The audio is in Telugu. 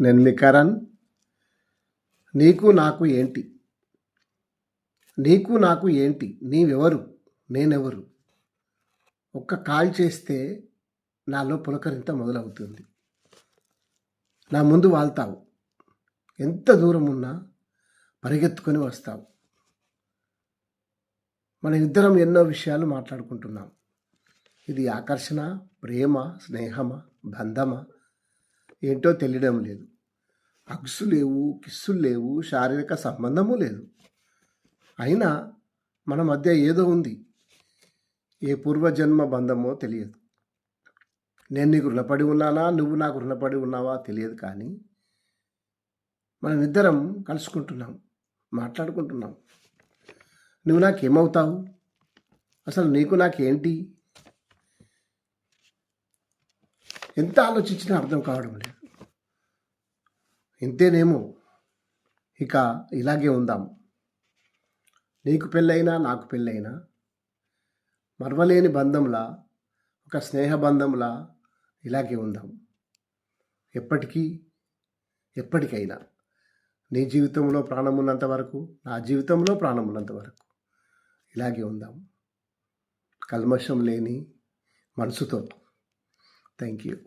నేను మీ కరణ్. నీకు నాకు ఏంటి? నీకు నాకు ఏంటి? నీవెవరు? నేనెవరు? ఒక్క కాల్ చేస్తే నాలో పులకరింత మొదలవుతుంది. నా ముందు వాళ్తావు. ఎంత దూరం ఉన్నా పరిగెత్తుకొని వస్తావు. మన ఇద్దరం ఎన్నో విషయాలు మాట్లాడుకుంటున్నాం. ఇది ఆకర్షణ ప్రేమ స్నేహమా బంధమా? ఏంటో తెలియడం లేదు. హగ్స్ లేవు కిస్సులు లేవు శారీరక సంబంధము లేదు. అయినా మన మధ్య ఏదో ఉంది. ఏ పూర్వజన్మ బంధమో తెలియదు. నేను నీకు రుణపడి ఉన్నానా? నువ్వు నాకు రుణపడి ఉన్నావా? తెలియదు కానీ మనం ఇద్దరం కలుసుకుంటున్నాం మాట్లాడుకుంటున్నాం. నువ్వు నాకేమవుతావు? అసలు నీకు నాకేంటి? ఎంత ఆలోచించినా అర్థం కావడం లేదు. ఇంతేనేమో. ఇక ఇలాగే ఉందాం. నీకు పెళ్ళైనా నాకు పెళ్ళైనా మరవలేని బంధంలా ఒక స్నేహ బంధంలా ఇలాగే ఉందాం. ఎప్పటికీ ఎప్పటికైనా. నీ జీవితంలో ప్రాణం ఉన్నంత వరకు నా జీవితంలో ప్రాణం ఉన్నంత వరకు ఇలాగే ఉందాం. కల్మషం లేని మనసుతో. Thank you.